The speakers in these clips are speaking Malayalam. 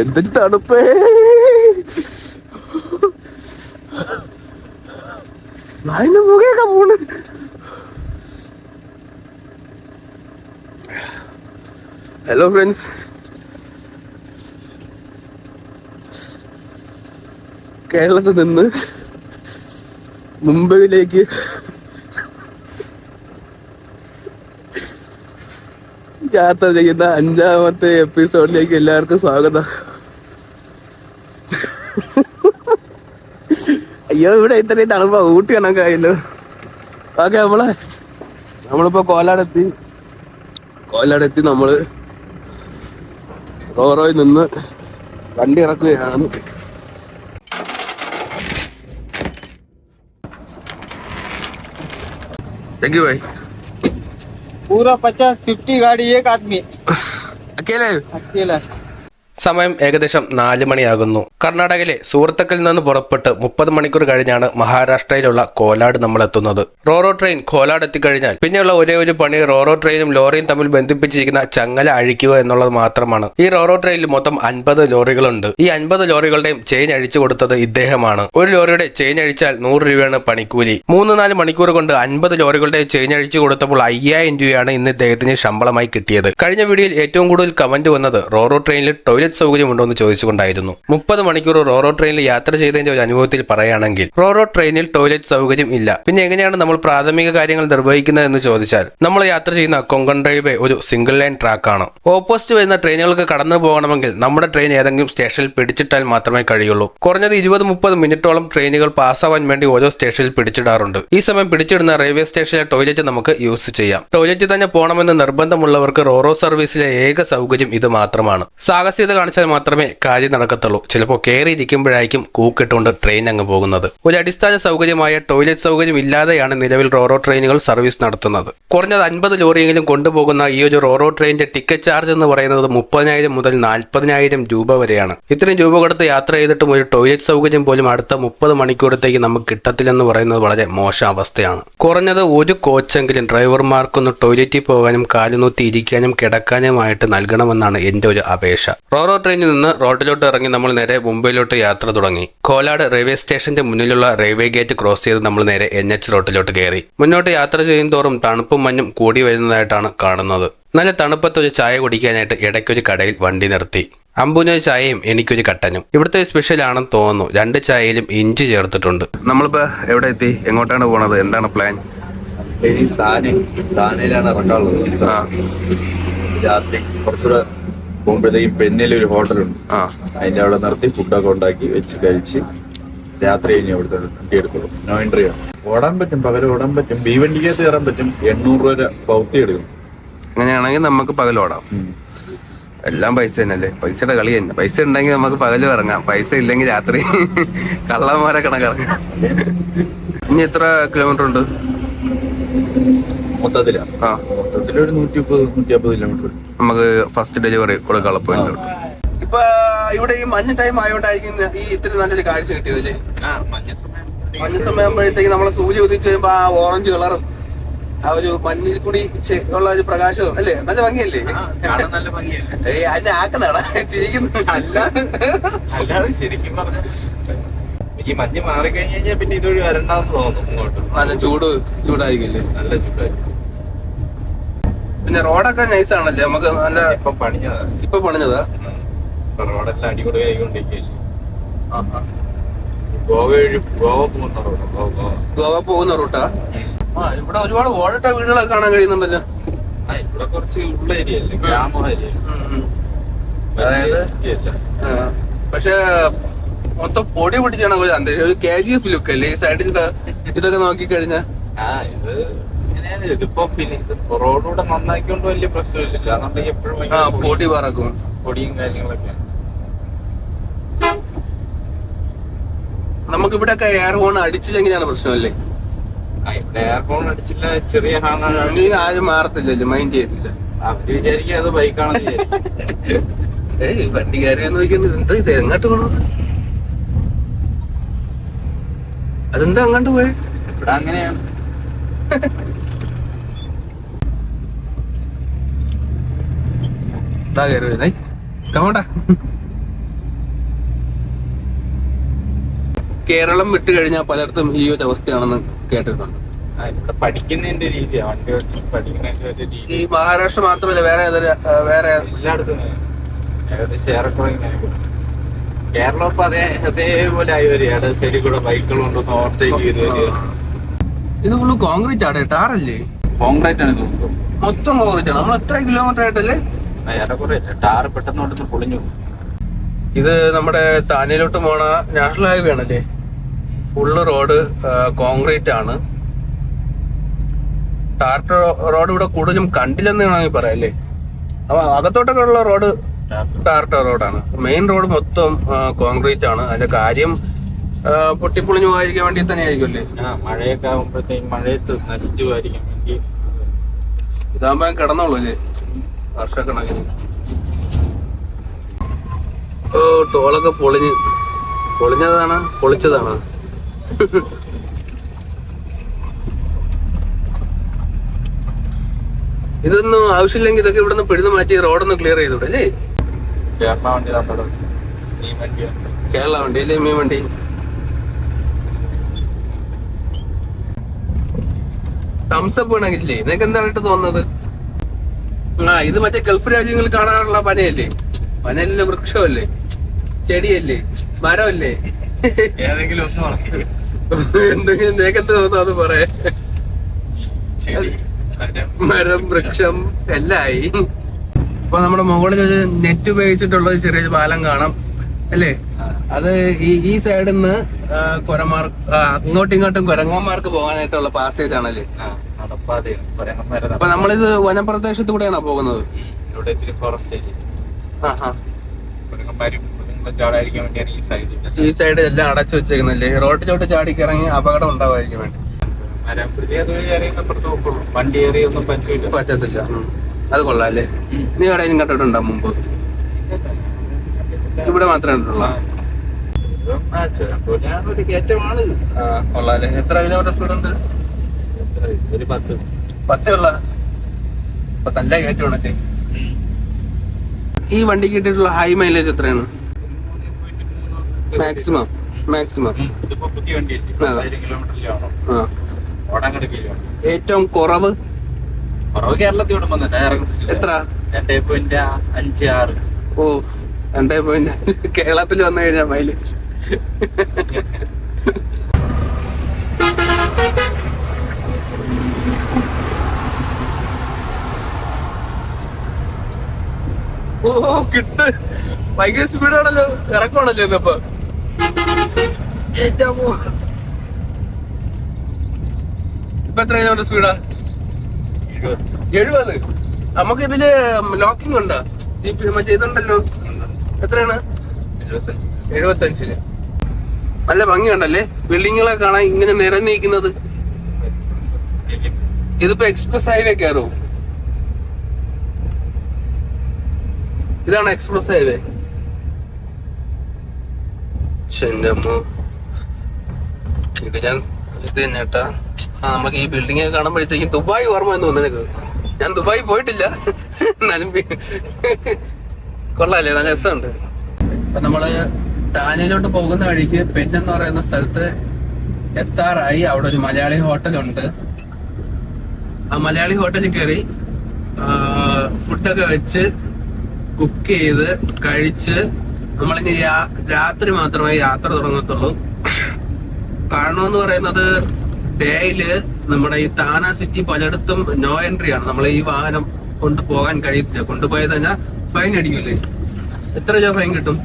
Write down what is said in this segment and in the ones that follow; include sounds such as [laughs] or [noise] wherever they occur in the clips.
എന്തൊരു തണുപ്പ്? നായന്റെ മുഖയൊക്കെ പോണ് ഹലോ ഫ്രണ്ട്സ് കേരളത്തിൽ നിന്ന് മുംബൈയിലേക്ക് യാത്ര ചെയ്യുന്ന അഞ്ചാമത്തെ എപ്പിസോഡിലേക്ക് എല്ലാവർക്കും സ്വാഗതം. അയ്യോ ഇവിടെ ഇത്രയും തണുപ്പ ഊട്ടി കണക്കായല്ലോ ഓക്കെ നമ്മളെ നമ്മളിപ്പോ കോലാടെത്തി കോലാടെത്തി നമ്മള് റോറോയിൽ നിന്ന് വണ്ടി ഇറക്കുകയാണ് താങ്ക് യു ബൈ पूरा पचास फिफ्टी गाड़ी एक आदमी അക്കേലേ अकेला സമയം ഏകദേശം നാല് മണിയാകുന്നു. കർണാടകയിലെ സൂറത്തക്കിൽ നിന്ന് പുറപ്പെട്ട് മുപ്പത് മണിക്കൂർ കഴിഞ്ഞാണ് മഹാരാഷ്ട്രയിലുള്ള കോലാട് നമ്മൾ എത്തുന്നത് റോറോ ട്രെയിൻ കോലാട് എത്തിക്കഴിഞ്ഞാൽ പിന്നെയുള്ള ഒരേ ഒരു പണി റോറോ ട്രെയിനും ലോറിയും തമ്മിൽ ബന്ധിപ്പിച്ചിരിക്കുന്ന ചങ്ങല അഴിക്കുക എന്നുള്ളത് മാത്രമാണ്. ഈ റോറോ ട്രെയിനിൽ മൊത്തം അൻപത് ലോറികളുണ്ട്. ഈ അൻപത് ലോറികളുടെയും ചെയിൻ അഴിച്ചു കൊടുത്തത് ഇദ്ദേഹമാണ്. ഒരു ലോറിയുടെ ചെയിൻ അഴിച്ചാൽ നൂറ് രൂപയാണ് പണിക്കൂലി. മൂന്ന് നാല് മണിക്കൂർ കൊണ്ട് അൻപത് ലോറികളുടെ ചെയിൻ അഴിച്ചു കൊടുത്തപ്പോൾ അയ്യായിരം രൂപയാണ് ഇന്ന് ഇദ്ദേഹത്തിന് ശമ്പളമായി കിട്ടിയത്. കഴിഞ്ഞ വീഡിയോയിൽ ഏറ്റവും കൂടുതൽ കമന്റ് വന്നത് റോറോ ട്രെയിനിൽ ടോയ്ലറ്റ് സൗകര്യമുണ്ടോ എന്ന് ചോദിച്ചുകൊണ്ടായിരുന്നു. മുപ്പത് മണിക്കൂർ റോറോ ട്രെയിനിൽ യാത്ര ചെയ്തതിന്റെ ഒരു അനുഭവത്തിൽ പറയുകയാണെങ്കിൽ റോറോ ട്രെയിനിൽ ടോയ്ലറ്റ് സൗകര്യം ഇല്ല. പിന്നെ എങ്ങനെയാണ് നമ്മൾ പ്രാഥമിക കാര്യങ്ങൾ നിർവഹിക്കുന്നത് എന്ന് ചോദിച്ചാൽ നമ്മൾ യാത്ര ചെയ്യുന്ന കൊങ്കൺ റെയിൽവേ ഒരു സിംഗിൾ ലൈൻ ട്രാക്കാണ്. ഓപ്പോസിറ്റ് വരുന്ന ട്രെയിനുകൾക്ക് കടന്നു പോകണമെങ്കിൽ നമ്മുടെ ട്രെയിൻ ഏതെങ്കിലും സ്റ്റേഷനിൽ പിടിച്ചിട്ടാൽ മാത്രമേ കഴിയുള്ളൂ. കുറഞ്ഞത് ഇരുപത് മുപ്പത് മിനിറ്റോളം ട്രെയിനുകൾ പാസ്സാവാൻ വേണ്ടി ഓരോ സ്റ്റേഷനിൽ പിടിച്ചിടാറുണ്ട്. ഈ സമയം പിടിച്ചിടുന്ന റെയിൽവേ സ്റ്റേഷനിലെ ടോയ്ലറ്റ് നമുക്ക് യൂസ് ചെയ്യാം. ടോയ്ലറ്റ് തന്നെ പോകണമെന്ന് നിർബന്ധമുള്ളവർക്ക് റോറോ സർവീസിലെ ഏക സൗകര്യം ഇത് മാത്രമാണ്. സാഹസികത കാണിച്ചാൽ മാത്രമേ കാര്യം നടക്കത്തുള്ളൂ. ചിലപ്പോൾ കയറി ഇരിക്കുമ്പോഴായിരിക്കും കൂക്കിട്ടുകൊണ്ട് ട്രെയിൻ അങ്ങ് പോകുന്നത്. ഒരു അടിസ്ഥാന സൗകര്യമായ ടോയ്ലറ്റ് സൗകര്യം ഇല്ലാതെയാണ് നിലവിൽ റോറോ ട്രെയിനുകൾ സർവീസ് നടത്തുന്നത്. കുറഞ്ഞത് അൻപത് ലോറിയെങ്കിലും കൊണ്ടുപോകുന്ന ഈ ഒരു റോറോ ട്രെയിനിന്റെ ടിക്കറ്റ് ചാർജ് എന്ന് പറയുന്നത് മുപ്പതിനായിരം മുതൽ നാൽപ്പതിനായിരം രൂപ വരെയാണ്. ഇത്രയും രൂപ കൊടുത്ത് യാത്ര ചെയ്തിട്ടും ഒരു ടോയ്ലറ്റ് സൗകര്യം പോലും അടുത്ത മുപ്പത് മണിക്കൂറത്തേക്ക് നമുക്ക് കിട്ടത്തില്ലെന്ന് പറയുന്നത് വളരെ മോശം അവസ്ഥയാണ്. കുറഞ്ഞത് ഒരു കോച്ചെങ്കിലും ഡ്രൈവർമാർക്കൊന്ന് ടോയ്ലറ്റിൽ പോകാനും കാലുനൂത്തി ഇരിക്കാനും കിടക്കാനുമായിട്ട് നൽകണമെന്നാണ് എന്റെ ഒരു അപേക്ഷ. റോറോ ട്രെയിനിൽ നിന്ന് റോഡിലോട്ട് ഇറങ്ങി നമ്മൾ നേരെ മുംബൈയിലോട്ട് യാത്ര തുടങ്ങി. കോലാട് റെയിൽവേ സ്റ്റേഷന്റെ മുന്നിലുള്ള റെയിൽവേ ഗേറ്റ് ക്രോസ് ചെയ്ത് നമ്മൾ നേരെ എൻ എച്ച് റോഡിലോട്ട് കയറി. മുന്നോട്ട് യാത്ര ചെയ്യും തോറും തണുപ്പും മഞ്ഞും കൂടി വരുന്നതായിട്ടാണ് കാണുന്നത്. നല്ല തണുപ്പത്ത് ഒരു ചായ കുടിക്കാനായിട്ട് ഇടയ്ക്കൊരു കടയിൽ വണ്ടി നിർത്തി. അമ്പുനൊരു ചായയും എനിക്കൊരു കട്ടനും. ഇവിടുത്തെ സ്പെഷ്യൽ ആണെന്ന് തോന്നുന്നു. രണ്ട് ചായയിലും ഇഞ്ചി ചേർത്തിട്ടുണ്ട്. നമ്മളിപ്പോ എവിടെ എത്തി? എങ്ങോട്ടാണ് പോണത്? എന്താണ് പ്ലാൻ താനെ. താനയിലാണ് ഇറങ്ങാറുള്ളത് ആ. രാത്രി കുറച്ചുകൂടെ പോകുമ്പോഴത്തേക്കും പെണ്ണിൽ ഒരു ഹോട്ടലുണ്ട്. അതിന്റെ അവിടെ നിർത്തി ഫുഡൊക്കെ ഉണ്ടാക്കി വെച്ച് കഴിച്ച് രാത്രി കഴിഞ്ഞ് അവിടുത്തെ വണ്ടി എടുക്കുള്ളൂ നോ എൻട്രി ആണ്. ഓടാൻ പറ്റും പകൽ ഓടാൻ പറ്റും. ബി വണ്ടിക്കകത്ത് കയറാൻ പറ്റും. എണ്ണൂറ് രൂപ പൗത്തി എടുക്കും. അങ്ങനെയാണെങ്കിൽ നമുക്ക് പകൽ ഓടാം. എല്ലാം പൈസ തന്നെയല്ലേ? പൈസയുടെ കളി തന്നെ. പൈസ ഉണ്ടെങ്കിൽ നമുക്ക് പകലും ഇറങ്ങാം. പൈസ ഇല്ലെങ്കിൽ രാത്രി [laughs] കള്ളന്മാരെ കണക്കിറങ്ങാം ഇനി എത്ര കിലോമീറ്റർ ഉണ്ട്? മൊത്തത്തിലാണ്. ആ. മൊത്തത്തിൽ ഒരു നൂറ്റി മുപ്പത് നൂറ്റി അമ്പത് കിലോമീറ്റർ. നമുക്ക് ഫസ്റ്റ് ഡെലിവറി കൊടുക്കാനുള്ള പോയിന്റ് ഇപ്പൊ ഇവിടെ ഈ മഞ്ഞ ടൈം ആയതുകൊണ്ടായിരിക്കും ഈ ഇത്ര നല്ലൊരു കാഴ്ച കിട്ടിയതല്ലേ മഞ്ഞ സമയം. ആകുമ്പോഴത്തേക്ക് നമ്മളെ സൂര്യ ഉദിച്ച് കഴിയുമ്പോ ആ ഓറഞ്ച് കളറും ആ ഒരു മഞ്ഞിൽ കൂടി ഉള്ള ഒരു പ്രകാശവും അല്ലേ? നല്ല ഭംഗിയല്ലേ? നല്ല ഭംഗിയല്ലേ? ഏ അതിനെ ആക്കുന്നതാടാ ചിരിക്കുന്നു. അല്ലാതെ അല്ലാതെ ശരിക്കും പറഞ്ഞ ഈ മഞ്ഞ് മാറിക്കഴിഞ്ഞ് കഴിഞ്ഞാൽ പിന്നെ ഇതൊഴി വരണ്ടാന്ന് തോന്നുന്നു ഇങ്ങോട്ട്. നല്ല ചൂട് ചൂടായിരിക്കില്ലേ നല്ല ചൂടായി പിന്നെ റോഡൊക്കെ നൈസ് ആണല്ലേ? നമുക്ക് നല്ല ഇപ്പൊ പണിഞ്ഞതാ ഇപ്പൊ പണിഞ്ഞതാ? റോഡെല്ലാം അടിപൊളി ആയിക്കൊണ്ടിരിക്കുകയല്ലേ ആ, ആ. ഗോവ വഴി ഗോവ പോകുന്ന റൂട്ടാ ഗോവ പോകുന്ന റൂട്ടാ? ആ ഇവിടെ ഒരുപാട് ഓടട്ട വീടുകളൊക്കെ കാണാൻ കഴിയുന്നുണ്ടല്ലോ. ഇവിടെ കുറച്ച് ഉള്ള ഏരിയ അല്ലേ ഗ്രാമ ഏരിയ. അതായത് പക്ഷെ മൊത്തം പൊടി പിടിച്ചാണ് അന്തരീക്ഷം. ഒരു കെ ജി എഫ് ലുക്ക് അല്ലേ? ഈ സൈഡിൽ ഇതൊക്കെ നോക്കി കഴിഞ്ഞാൽ ആ ഇത് ഇങ്ങനെയാണ് ഇതിപ്പോ പിന്നെ ഇത് റോഡൂടെ നന്നാക്കിക്കൊണ്ട് വലിയ പ്രശ്നമില്ല എപ്പോഴും പൊടി- പറക്കും പൊടിയും കാര്യങ്ങളൊക്കെ. നമുക്ക് ഇവിടെ ഒക്കെ എയർ ഹോൺ അടിച്ചില്ലെങ്കിലാണ് പ്രശ്നമല്ലേ അടിച്ചില്ല ചെറിയ ഹാണാണ് ആരും മാറത്തില്ലല്ലോ മൈൻഡ് ചെയ്തില്ല അവർ വിചാരിക്കും അത് ബൈക്കാണെന്ന് ഏയ് വണ്ടി കയറി നോക്കിയത് എന്താ ഇത് എങ്ങോട്ട് പോണു? അതെന്താ അങ്ങോട്ട് പോയെ? ഇവിടെ അങ്ങനെയാണ് [laughs] ഇതാ കയറി വരുന്നേ കമോട്ടാ കേരളം വിട്ട് കഴിഞ്ഞാൽ പലയിടത്തും ഈ ഒരു അവസ്ഥയാണെന്ന് കേട്ടിട്ടുണ്ട്. വണ്ടി ഈ മഹാരാഷ്ട്ര മാത്രമല്ല വേറെ വേറെ അതേ അതേപോലെ ഇത് ഫുള്ള് കോൺക്രീറ്റ് ആണ് ടാറല്ലേ? കോൺക്രീറ്റ് ആണ് മൊത്തം കോൺക്രീറ്റ് ആണ്. നമ്മൾ എത്ര കിലോമീറ്റർ ആയിട്ടല്ലേ? ഏറെക്കുറെ ടാർ പെട്ടെന്ന് കൊണ്ടൊന്ന് പൊളിഞ്ഞു. ഇത് നമ്മുടെ താനയിലോട്ട് പോണ നാഷണൽ ഹൈവേ ആണല്ലേ? ഫുള്ള് റോഡ് കോൺക്രീറ്റ് ആണ്. ടാർട്ട് റോഡ് ഇവിടെ കൂടുതലും കണ്ടില്ലെന്ന് വേണമെങ്കിൽ പറയല്ലേ അപ്പൊ അകത്തോട്ടൊക്കെ ഉള്ള റോഡ്. ടാർ ടാർട്ട റോഡാണ്. മെയിൻ റോഡ് മൊത്തം കോൺക്രീറ്റ് ആണ്. അതിന്റെ കാര്യം പൊട്ടിപ്പൊളിഞ്ഞു പോകാതിരിക്കാൻ വേണ്ടി തന്നെ ആയിരിക്കും അല്ലേ? ആ മഴയൊക്കെ ആകുമ്പോഴത്തേക്കും മഴയത്ത് നശിച്ചു പോയിരിക്കും വേണ്ടി. ഇതാകുമ്പോ കിടന്നോളൂ അല്ലേ? വർഷക്കണക്കിന്. ഓ ടോളൊക്കെ പൊളിഞ്ഞ് പൊളിഞ്ഞതാണ് പൊളിച്ചതാണ്. ഇതൊന്നും ആവശ്യമില്ലെങ്കിൽ ഇതൊക്കെ ഇവിടുന്ന് പിഴുന്ന് മാറ്റി റോഡൊന്ന് ക്ലിയർ ചെയ്തൂടെ അല്ലേ? കേരള വണ്ടി. അല്ലേ മീൻ വണ്ടി? തംസപ്പ് വേണമെങ്കിലേ നിനക്ക് എന്തായിട്ട് തോന്നുന്നത്? ആ ഇത് മറ്റേ ഗൾഫ് രാജ്യങ്ങളിൽ കാണാനുള്ള പനയല്ലേ? പനയല്ലേ വൃക്ഷമല്ലേ? ചെടിയല്ലേ? മരമല്ലേ? ഏതെങ്കിലും എന്തെങ്കിലും നേക്കത്ത് തോന്നുന്നു അത് പറയാ. മരം. വൃക്ഷം എല്ലായി. ഇപ്പൊ നമ്മുടെ മുകളിൽ ഒരു നെറ്റ് ഉപയോഗിച്ചിട്ടുള്ള ഒരു ചെറിയൊരു പാലം കാണാം. അല്ലേ? അത് ഈ ഈ സൈഡിൽ നിന്ന് കൊരമാർ അങ്ങോട്ടും ഇങ്ങോട്ടും കുരങ്ങന്മാർക്ക് പോകാനായിട്ടുള്ള പാസേജ് ആണല്ലേ? കുരങ്ങന്മാരെ അപ്പൊ നമ്മളിത് വനപ്രദേശത്ത് കൂടെയാണ് പോകുന്നത് ഇവിടെ ഇത്തിരി ഫോറസ്റ്റ് വേണ്ടിയാണ് ഈ സൈഡിൽ ഈ സൈഡ് എല്ലാം അടച്ചു വെച്ചേക്കുന്നല്ലേ? റോഡിലോട്ട് ചാടി കിറങ്ങി അപകടം ഉണ്ടാവാതിരിക്കും വേണ്ടി. വണ്ടി ഏറിയൊന്നും പറ്റത്തില്ല. അത് കൊള്ളാല്ലേ? നീ എവിടെയും കണ്ടിട്ടുണ്ടോ മുമ്പ്? ഇവിടെ മാത്രമേ കണ്ടിട്ടുള്ളൂ. കൊള്ളാല്ലേ? എത്ര കിലോമീറ്റർ സ്പീഡ് ഉണ്ട്? ഒരു പത്ത്. പത്തേ ഉള്ള. നല്ല കയറ്റമാണല്ലേ ഈ വണ്ടിക്ക് കിട്ടിയിട്ടുള്ള ഹൈ മൈലേജ് എത്രയാണ്? മാക്സിമം മാക്സിമം ഏറ്റവും കുറവ്? കുറവ് കേരളത്തിൽ വിടുമ്പോ എത്ര? രണ്ടേ പോയിന്റ് അഞ്ച് ആറ്. ഓ രണ്ടേ പോയിന്റ് കേരളത്തിൽ വന്നു കഴിഞ്ഞാൽ മൈലേജ് [laughs] ഓ കിട്ട്. ഭയങ്കര സ്പീഡാണല്ലോ. ഇറക്കമാണല്ലോ ഇന്നിപ്പോ ഇപ്പൊ. എത്ര കിലോമീറ്റർ സ്പീഡാ? എഴുപത്. നമുക്ക് ഇതിൽ ലോക്കിംഗ് ഉണ്ടോ? മറ്റേ ഇതുണ്ടല്ലോ. എത്രയാണ്? എഴുപത്തഞ്ച് എഴുപത്തഞ്ചിൽ. നല്ല ഭംഗിയുണ്ടല്ലേ? ബിൽഡിങ്ങുകളെ കാണാൻ ഇങ്ങനെ നിരന്നിരിക്കുന്നത്. ഇതിപ്പോ എക്സ്പ്രസ് ഹൈവേ കയറൂ ഇതാണ് എക്സ്പ്രസ് ഹൈവേ ആ നമുക്ക് ഈ ബിൽഡിംഗ് ഒക്കെ കാണുമ്പോഴത്തേക്കും ദുബായ് ഓർമ്മ എന്ന് തോന്നുന്നു ഞാൻ ദുബായ് പോയിട്ടില്ല. എന്നാലും കൊള്ളാല്ലേ നല്ല രസമുണ്ട്. അപ്പൊ നമ്മൾ താനയിലോട്ട് പോകുന്ന വഴിക്ക് പെന്നെന്ന് പറയുന്ന സ്ഥലത്ത് എത്താറായി. അവിടെ ഒരു മലയാളി ഹോട്ടലുണ്ട്. ആ മലയാളി ഹോട്ടലിൽ കയറി ഫുഡൊക്കെ വെച്ച് കുക്ക് ചെയ്ത് കഴിച്ച് നമ്മൾ യാ- രാത്രി മാത്രമേ യാത്ര തുടങ്ങത്തുള്ളൂ. കാരണം എന്ന് പറയുന്നത് ഡേയിൽ നമ്മുടെ ഈ താന സിറ്റി പലയിടത്തും നോ എൻട്രി ആണ്. നമ്മൾ ഈ വാഹനം കൊണ്ടുപോകാൻ കഴിയത്തില്ല. കൊണ്ടുപോയത് കഴിഞ്ഞാൽ ഫൈൻ അടിക്കില്ലേ എത്ര രൂപ ഫൈൻ കിട്ടും?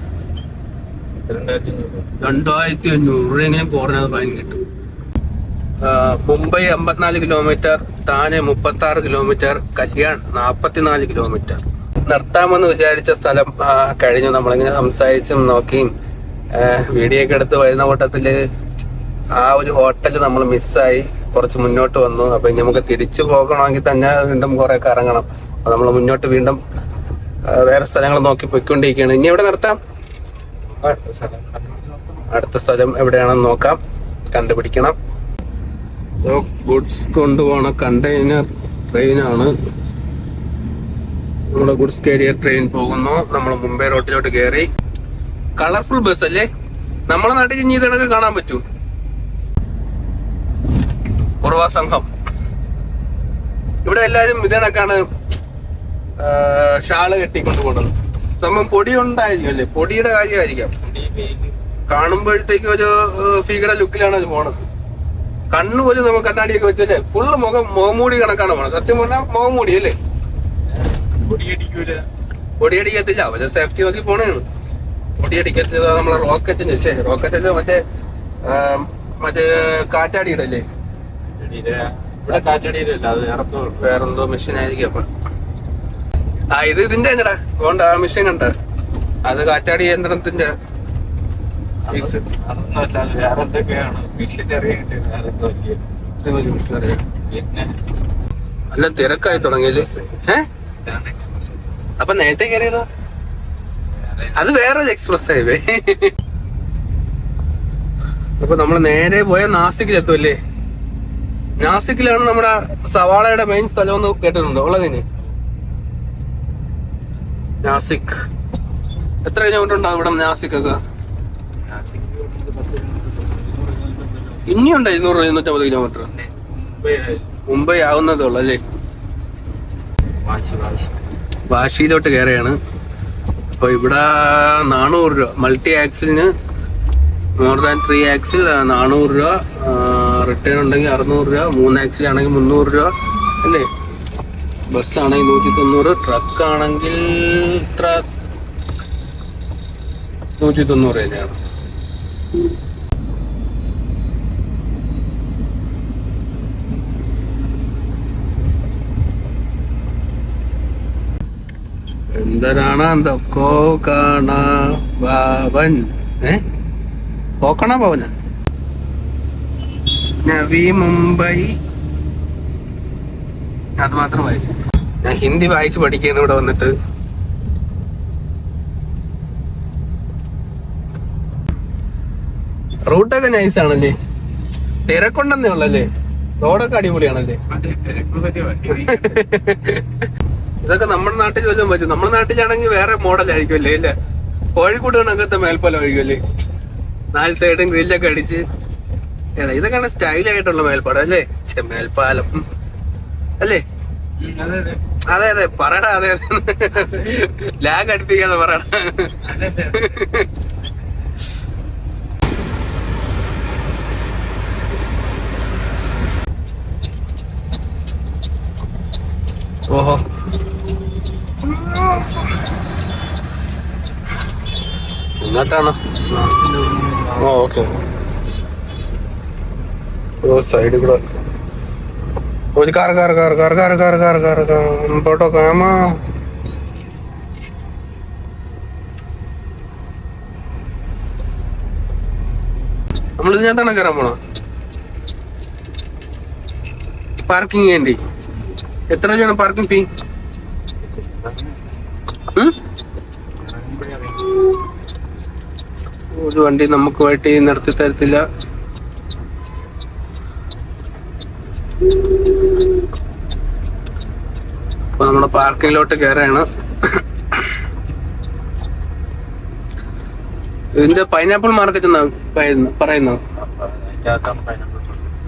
രണ്ടായിരത്തി അഞ്ഞൂറ് രൂപയെങ്കിലും കുറഞ്ഞത് ഫൈൻ കിട്ടും. മുംബൈ അമ്പത്തിനാല് കിലോമീറ്റർ താനെ മുപ്പത്തി ആറ് കിലോമീറ്റർ കല്യാൺ നാപ്പത്തിനാല് കിലോമീറ്റർ നിർത്താമെന്ന് വിചാരിച്ച സ്ഥലം കഴിഞ്ഞു. നമ്മളിങ്ങനെ സംസാരിച്ചും നോക്കിയും വീഡിയോ ഒക്കെ എടുത്ത് വരുന്ന കൂട്ടത്തിൽ ആ ഒരു ഹോട്ടൽ നമ്മൾ മിസ്സായി കുറച്ച് മുന്നോട്ട് വന്നു. അപ്പൊ ഇനി നമുക്ക് തിരിച്ചു പോകണമെങ്കിൽ തന്നെ വീണ്ടും കുറെ കറങ്ങണം അപ്പൊ നമ്മൾ മുന്നോട്ട് വീണ്ടും വേറെ സ്ഥലങ്ങൾ നോക്കി പോയിക്കൊണ്ടിരിക്കുകയാണ്. ഇനി എവിടെ നിർത്താം? അടുത്ത സ്ഥലം എവിടെയാണെന്ന് നോക്കാം. കണ്ടുപിടിക്കണം. ഗുഡ്സ് കൊണ്ടുപോണ കണ്ടെയ്നർ ട്രെയിനാണ്. നമ്മുടെ ഗുഡ്സ് കാരിയർ ട്രെയിൻ പോകുന്നു. നമ്മൾ മുംബൈ റോട്ടിലോട്ട് കയറി കളർഫുൾ ബസ് അല്ലേ? നമ്മളെ നാട്ടിൽ ഇനി ഇതൊക്കെ കാണാൻ പറ്റൂ. കുറവാ സംഘം. ഇവിടെ എല്ലാരും ഇതിനൊക്കെയാണ് ഷാൾ കെട്ടി പോകുന്നത്. സംഭവം പൊടി ഉണ്ടായിരിക്കും അല്ലേ പൊടിയുടെ കാര്യമായിരിക്കാം. കാണുമ്പോഴത്തേക്ക് ഒരു ഫിഗറ ലുക്കിലാണ് അത് പോണത്. കണ്ണു പോലും നമുക്ക് കണ്ണാടിയൊക്കെ വെച്ചല്ലേ? ഫുള്ള് മുഖം മുഖമൂടി കണക്കാണ് പോണത്. സത്യം പറഞ്ഞാൽ മുഖമൂടി അല്ലേ? പൊടിയടിക്കൂല. പൊടിയടിക്കത്തില്ല. അവർ സേഫ്റ്റി നോക്കി പോണേണ്. പൊടിയടിക്കത്തില്ല. നമ്മളെ റോക്കറ്റിന് ശേ റോക്കറ്റല്ല മറ്റേ മറ്റേ കാറ്റാടിയിടല്ലേ? ഇവിടെ കാറ്റടിയിലല്ല അത് ഇറക്കമുള്ളൂ വേറെന്തോ മെഷീൻ ആയിരിക്കും അപ്പൊ. ആ ഇത് ഇതിന്റെ എന്നടാ അതുകൊണ്ട് ആ മെഷീൻ കണ്ട. അത് കാറ്റാടി യന്ത്രത്തിന്റെ അല്ല. പിന്നെ? നല്ല തിരക്കായി തുടങ്ങിയത് ഏ? ഇതാണ് എക്സ്പ്രസ് അപ്പൊ നേരത്തെ കയറിയതോ അത് വേറൊരു എക്സ്പ്രസ് ഹൈവേ അപ്പൊ നമ്മൾ നേരെ പോയ നാസിക്കിലെത്തുമല്ലേ നാസിക്കിലാണ് നമ്മുടെ സവാളയുടെ മെയിൻ സ്ഥലം എന്ന് കേട്ടിട്ടുണ്ടോ. ഉള്ളതിന്. നാസിക്. എത്ര കിലോമീറ്റർ ഉണ്ടാവും ഇവിടെ നാസിക് ഒക്കെ ഇനിയുണ്ട് ഇരുന്നൂറ് ഇരുന്നൂറ്റമ്പത് കിലോമീറ്റർ മുംബൈ ആവുന്നതേ ഉള്ളു അല്ലേ? വാശിയിലോട്ട് കയറിയാണ്. അപ്പൊ ഇവിടെ നാനൂറ് രൂപ. മൾട്ടി ആക്സിലിന് മോർ ദാൻ ത്രീ ആക്സിൽ നാനൂറ് രൂപ. റിട്ടേൺ ഉണ്ടെങ്കിൽ അറുന്നൂറ് രൂപ. മൂന്ന് ആക്സിൽ ആണെങ്കിൽ മുന്നൂറ് രൂപ. അല്ലേ? ബസ് ആണെങ്കിൽ നൂറ്റി തൊണ്ണൂറ് ട്രക്ക് ആണെങ്കിൽ ഇത്ര നൂറ്റി തൊണ്ണൂറ് തന്നെയാണ്. എന്തരാണ് എന്തൊക്കോ കാണാ ബാവൻ ഏ? പോക്കണ ഭവന? നവി മുംബൈ. അത് മാത്രം വായിച്ചു. ഞാൻ ഹിന്ദി വായിച്ച് പഠിക്കാൻ ഇവിടെ വന്നിട്ട്. റൂട്ടൊക്കെ നൈസ് ആണല്ലേ? തിരക്കൊണ്ടെന്നേ ഉള്ളല്ലേ? റോഡൊക്കെ അടിപൊളിയാണല്ലേ? [laughs] ഇതൊക്കെ നമ്മുടെ നാട്ടിൽ വല്ലതും പറ്റും. നമ്മുടെ നാട്ടിലാണെങ്കിൽ വേറെ മോഡലായിരിക്കും അല്ലേ? ഇല്ലേ? കോഴിക്കോട് കണക്കത്തെ മേൽപ്പാലം ആയിരിക്കുമല്ലേ നാല് സൈഡും ഗ്രില്ലൊക്കെ അടിച്ച്. എടാ ഇതൊക്കെയാണ് സ്റ്റൈലായിട്ടുള്ള മേൽപ്പാലം അല്ലേ? മേൽപ്പാലം. അല്ലേ? അതെ അതെ. പറയടാ അതെ. ലാഗ് അടുപ്പിക്കാതെ പറയടാ അതെ. ഓഹോ. എന്നിട്ടാണോ ഓ ഓക്കെ ഓ സൈഡിൽ കൂടെ ഒരു car car car car car car car car car മുമ്പോട്ടോ കാമാ നമ്മൾ ഇതിനകത്താണ് കയറാൻ പോണോ പാർക്കിംഗ് വേണ്ടി എത്ര രൂപയാണ് പാർക്കിംഗ് ഫീ ഒരു വണ്ടി നമുക്ക് വേണ്ടി നിർത്തി തരത്തില്ല. അപ്പൊ നമ്മുടെ പാർക്കിങ്ങിലോട്ട് കയറാണ് ഇതിന്റെ പൈനാപ്പിൾ മാർക്കറ്റ് എന്നാ പറയുന്നു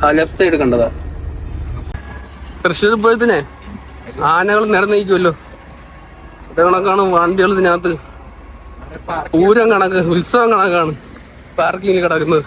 ആ ലെഫ്റ്റ് സൈഡ് കണ്ടതാ. തൃശ്ശൂർ പോയതിനെ ആനകൾ നിറഞ്ഞിരിക്കുമല്ലോ അതേ കണക്കാണ് വണ്ടികൾ ഇതിനകത്ത്. പൂരം കണക്ക് ഉത്സവം കണക്കാണ് പാർക്കിങ്ങിൽ കിടക്കുന്നത്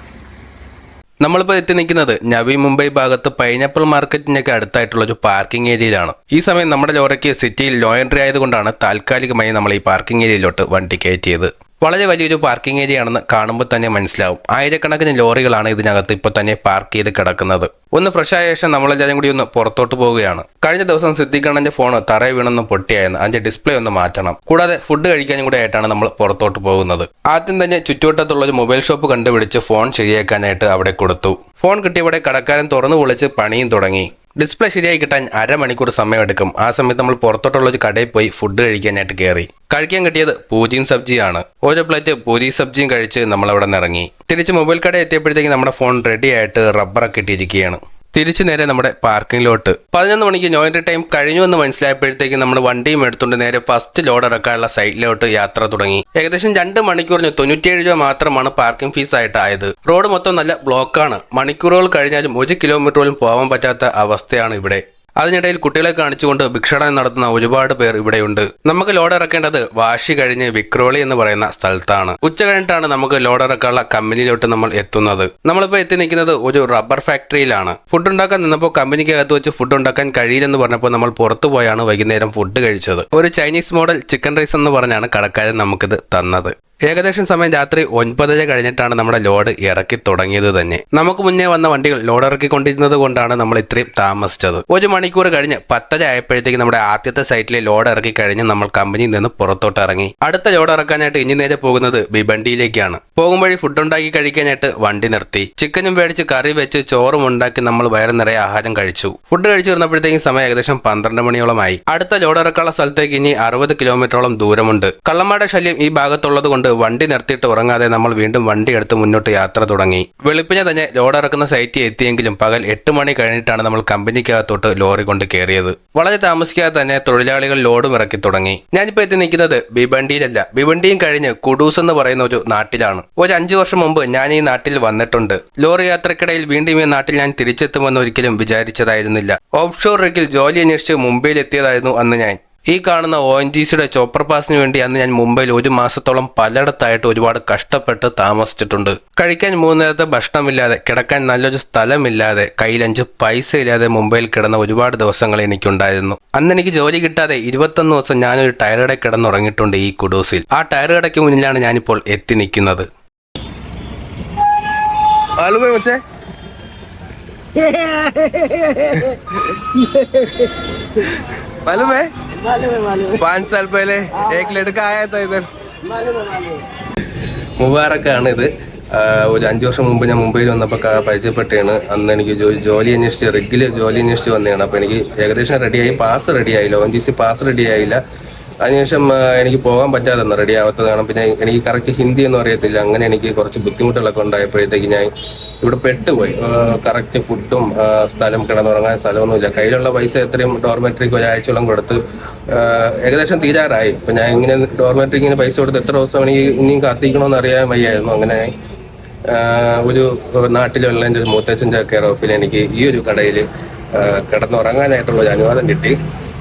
നമ്മളിപ്പോൾ എത്തി നിൽക്കുന്നത് നവി മുംബൈ ഭാഗത്ത് പൈനാപ്പിൾ മാർക്കറ്റിനൊക്കെ അടുത്തായിട്ടുള്ള ഒരു പാർക്കിംഗ് ഏരിയയിലാണ്. ഈ സമയം നമ്മുടെ ലോറയ്ക്ക് സിറ്റിയിൽ ലോ എൻട്രി ആയതുകൊണ്ടാണ് താൽക്കാലികമായി നമ്മൾ ഈ പാർക്കിംഗ് ഏരിയയിലോട്ട് വണ്ടി കയറ്റിയത്. വളരെ വലിയൊരു പാർക്കിംഗ് ഏരിയ ആണെന്ന് കാണുമ്പോൾ തന്നെ മനസ്സിലാവും. ആയിരക്കണക്കിന് ലോറികളാണ് ഇതിനകത്ത് ഇപ്പോൾ തന്നെ പാർക്ക് ചെയ്ത് കിടക്കുന്നത്. ഒന്ന് ഫ്രഷ് ആയ ശേഷം നമ്മളെല്ലാവരും കൂടി ഒന്ന് പുറത്തോട്ട് പോവുകയാണ്. കഴിഞ്ഞ ദിവസം സിദ്ധിക്കണന്റെ ഫോൺ തറയെ വീണൊന്ന് പൊട്ടിയായിരുന്നു. അതിന്റെ ഡിസ്പ്ലേ ഒന്ന് മാറ്റണം. കൂടാതെ ഫുഡ് കഴിക്കാനും കൂടെ ആയിട്ടാണ് നമ്മൾ പുറത്തോട്ട് പോകുന്നത്. ആദ്യം തന്നെ ചുറ്റുവട്ടത്തുള്ള ഒരു മൊബൈൽ ഷോപ്പ് കണ്ടുപിടിച്ച് ഫോൺ ശരിയാക്കാനായിട്ട് അവിടെ കൊടുത്തു. ഫോൺ കിട്ടിയവിടെ കടക്കാരൻ തുറന്നു വിളിച്ച് പണിയും തുടങ്ങി. ഡിസ്പ്ലേ ശരിയായി കിട്ടാൻ അരമണിക്കൂർ സമയമെടുക്കും. ആ സമയത്ത് നമ്മൾ പുറത്തോട്ടുള്ള ഒരു കടയിൽ പോയി ഫുഡ് കഴിക്കാനായിട്ട് കയറി കഴിക്കാൻ കിട്ടിയത് പൂരിയും സബ്ജിയാണ്. ഓരോ പ്ലേറ്റ് പൂരി സബ്ജിയും കഴിച്ച് നമ്മൾ അവിടെ നിന്ന് ഇറങ്ങി തിരിച്ച് മൊബൈൽ കട എത്തിയപ്പോഴത്തേക്ക് നമ്മുടെ ഫോൺ റെഡി ആയിട്ട് റബ്ബറൊക്കെ ഇട്ടിരിക്കുകയാണ്. തിരിച്ചു നേരെ നമ്മുടെ പാർക്കിങ്ങിലോട്ട്. പതിനൊന്ന് മണിക്ക് ജോയിന്റ് ടൈം കഴിഞ്ഞു എന്ന് മനസ്സിലായപ്പോഴത്തേക്ക് നമ്മൾ വണ്ടിയും എടുത്തുകൊണ്ട് നേരെ ഫസ്റ്റ് ലോഡ് ഇറക്കാനുള്ള സൈറ്റിലോട്ട് യാത്ര തുടങ്ങി. ഏകദേശം രണ്ട് മണിക്കൂറിന് തൊണ്ണൂറ്റിയേഴ് രൂപ മാത്രമാണ് പാർക്കിംഗ് ഫീസ് ആയിട്ട് ആയത്. റോഡ് മൊത്തം നല്ല ബ്ലോക്കാണ്. മണിക്കൂറുകൾ കഴിഞ്ഞാലും ഒരു കിലോമീറ്റർ പോലും പോകാൻ പറ്റാത്ത അവസ്ഥയാണ് ഇവിടെ. അതിനിടയിൽ കുട്ടികളെ കാണിച്ചുകൊണ്ട് ഭിക്ഷാടനം നടത്തുന്ന ഒരുപാട് പേർ ഇവിടെയുണ്ട്. നമുക്ക് ലോഡ് ഇറക്കേണ്ടത് വാശി കഴിഞ്ഞ് വിക്രോളി എന്ന് പറയുന്ന സ്ഥലത്താണ്. ഉച്ച കഴിഞ്ഞിട്ടാണ് നമുക്ക് ലോഡ് ഇറക്കാനുള്ള കമ്പനിയിലോട്ട് നമ്മൾ എത്തുന്നത്. നമ്മളിപ്പോൾ എത്തി നിൽക്കുന്നത് ഒരു റബ്ബർ ഫാക്ടറിയിലാണ്. ഫുഡ് ഉണ്ടാക്കാൻ നിന്നപ്പോൾ കമ്പനിക്കകത്ത് വെച്ച് ഫുഡ് ഉണ്ടാക്കാൻ കഴിയില്ലെന്ന് പറഞ്ഞപ്പോൾ നമ്മൾ പുറത്തു പോയാണ് വൈകുന്നേരം ഫുഡ് കഴിച്ചത്. ഒരു ചൈനീസ് മോഡൽ ചിക്കൻ റൈസ് എന്ന് പറഞ്ഞാണ് കടക്കാരൻ നമുക്കിത് തന്നത്. ഏകദേശം സമയം രാത്രി ഒൻപതര കഴിഞ്ഞിട്ടാണ് നമ്മുടെ ലോഡ് ഇറക്കി തുടങ്ങിയത് തന്നെ. നമുക്ക് മുന്നേ വന്ന വണ്ടികൾ ലോഡ് ഇറക്കിക്കൊണ്ടിരുന്നത് കൊണ്ടാണ് നമ്മൾ ഇത്രയും താമസിച്ചത്. ഒരു മണിക്കൂർ കഴിഞ്ഞ് പത്തര ആയപ്പോഴത്തേക്ക് നമ്മുടെ ആദ്യത്തെ സൈറ്റിലെ ലോഡ് ഇറക്കി കഴിഞ്ഞ് നമ്മൾ കമ്പനിയിൽ നിന്ന് പുറത്തോട്ട് ഇറങ്ങി. അടുത്ത ലോഡ് ഇറക്കാനായിട്ട് ഇനി നേരെ പോകുന്നത് ബിബണ്ടിയിലേക്കാണ് പോകും വഴി ഫുഡ് ഉണ്ടാക്കി കഴിക്കാനായിട്ട് വണ്ടി നിർത്തി. ചിക്കനും മേടിച്ച് കറി വെച്ച് ചോറും ഉണ്ടാക്കി നമ്മൾ വയറ് നിറയെ ആഹാരം കഴിച്ചു. ഫുഡ് കഴിച്ചു വരുന്നപ്പോഴത്തേക്കും സമയം ഏകദേശം പന്ത്രണ്ട് മണിയോളമായി. അടുത്ത ലോഡ് ഇറക്കാനുള്ള സ്ഥലത്തേക്ക് ഇനി അറുപത് കിലോമീറ്ററോളം ദൂരമുണ്ട്. കള്ളന്മാരുടെ ശല്യം ഈ ഭാഗത്തുള്ളത് കൊണ്ട് വണ്ടി നിർത്തിയിട്ട് ഉറങ്ങാതെ നമ്മൾ വീണ്ടും വണ്ടി എടുത്ത് മുന്നോട്ട് യാത്ര തുടങ്ങി. വെളുപ്പിനെ തന്നെ ലോഡ് ഇറക്കുന്ന സൈറ്റിൽ എത്തിയെങ്കിലും പകൽ എട്ട് മണി കഴിഞ്ഞിട്ടാണ് നമ്മൾ കമ്പനിക്കകത്തോട്ട് ലോറി കൊണ്ട് കയറിയത്. വളരെ താമസിക്കാതെ തന്നെ തൊഴിലാളികൾ ലോഡും ഇറക്കി തുടങ്ങി. ഞാനിപ്പോൾ എത്തി നിൽക്കുന്നത് ബിബണ്ടിയിലല്ല ബിബണ്ടിയും കഴിഞ്ഞ് കുഡൂസ് എന്ന് പറയുന്ന ഒരു നാട്ടിലാണ്. ഒരു അഞ്ചു വർഷം മുമ്പ് ഞാൻ ഈ നാട്ടിൽ വന്നിട്ടുണ്ട്. ലോറി യാത്രക്കിടയിൽ വീണ്ടും ഈ നാട്ടിൽ ഞാൻ തിരിച്ചെത്തുമെന്ന് ഒരിക്കലും വിചാരിച്ചതായിരുന്നില്ല. ഓഫ് ഷോർ റിഗിൽ ജോലി അന്വേഷിച്ച് മുംബൈയിൽ എത്തിയതായിരുന്നു അന്ന് ഞാൻ. ഈ കാണുന്ന ഒ എൻ ജി സിയുടെ ചോപ്പർ പാസിന് വേണ്ടി അന്ന് ഞാൻ മുംബൈയിൽ ഒരു മാസത്തോളം പലയിടത്തായിട്ട് ഒരുപാട് കഷ്ടപ്പെട്ട് താമസിച്ചിട്ടുണ്ട്. കഴിക്കാൻ മൂന്ന് നേരത്തെ ഭക്ഷണമില്ലാതെ കിടക്കാൻ നല്ലൊരു സ്ഥലമില്ലാതെ കയ്യിലഞ്ച് പൈസ ഇല്ലാതെ മുംബൈയിൽ കിടന്ന ഒരുപാട് ദിവസങ്ങൾ എനിക്കുണ്ടായിരുന്നു. അന്ന് എനിക്ക് ജോലി കിട്ടാതെ ഇരുപത്തൊന്ന് ദിവസം ഞാനൊരു ടയർ കട കിടന്നുറങ്ങിയിട്ടുണ്ട് ഈ കുഡൂസിൽ ആ ടയർ കടയ്ക്ക് മുന്നിലാണ് ഞാനിപ്പോൾ എത്തി നിൽക്കുന്നത്. മച്ചേ Yeah. [laughs] मालूम है मालूम है मालूम है पाँच साल पहले एक लड़का आया था इधर मालूम है मालूम है മുബാറക്കാണ് ഇത് ആ, ഒരു അഞ്ച് വർഷം മുമ്പ് ഞാൻ മുംബൈയിൽ വന്നപ്പോൾ ക- പരിചയപ്പെട്ടാണ് അന്ന് എനിക്ക് ജോ- ജോലി അന്വേഷിച്ച് റിഗിൽ ജോലി അന്വേഷിച്ച് വന്നതാണ് അപ്പോൾ എനിക്ക് ഏകദേശം റെഡിയായി പാസ് റെഡിയായില്ല ഒൻ ജി സി പാസ് റെഡിയായില്ല അതിനുശേഷം എനിക്ക് പോകാൻ പറ്റാതെ വന്നു റെഡി ആവാത്തതാണ് പിന്നെ എനിക്ക് കറക്റ്റ് ഹിന്ദി ഒന്നും അറിയത്തില്ല. അങ്ങനെ എനിക്ക് കുറച്ച് ബുദ്ധിമുട്ടുകളൊക്കെ ഉണ്ടായപ്പോഴത്തേക്ക് ഞാൻ ഇവിടെ പെട്ടുപോയി. കറക്റ്റ് ഫുഡും സ്ഥലം കിടന്നുറങ്ങാൻ സ്ഥലമൊന്നുമില്ല. കയ്യിലുള്ള പൈസ എത്രയും ഡോർമെട്രിക്ക് ഒരാഴ്ചയോളം കൊടുത്ത് ഏകദേശം തീരാറായി. അപ്പം ഞാൻ ഇങ്ങനെ ഡോർമെട്രിക്ക് ഇങ്ങനെ പൈസ കൊടുത്ത് എത്ര ദിവസം എനിക്ക് ഇനിയും കാത്തിക്കണമെന്ന് അറിയാൻ വയ്യായിരുന്നു. അങ്ങനെ ഒരു നാട്ടിലുള്ള എന്റെ മൂത്തച്ഛന്റെ കെയർ ഓഫിൽ എനിക്ക് ഈ ഒരു കടയിൽ കിടന്നുറങ്ങാനായിട്ടുള്ള ഒരു അനുവാദം കിട്ടി.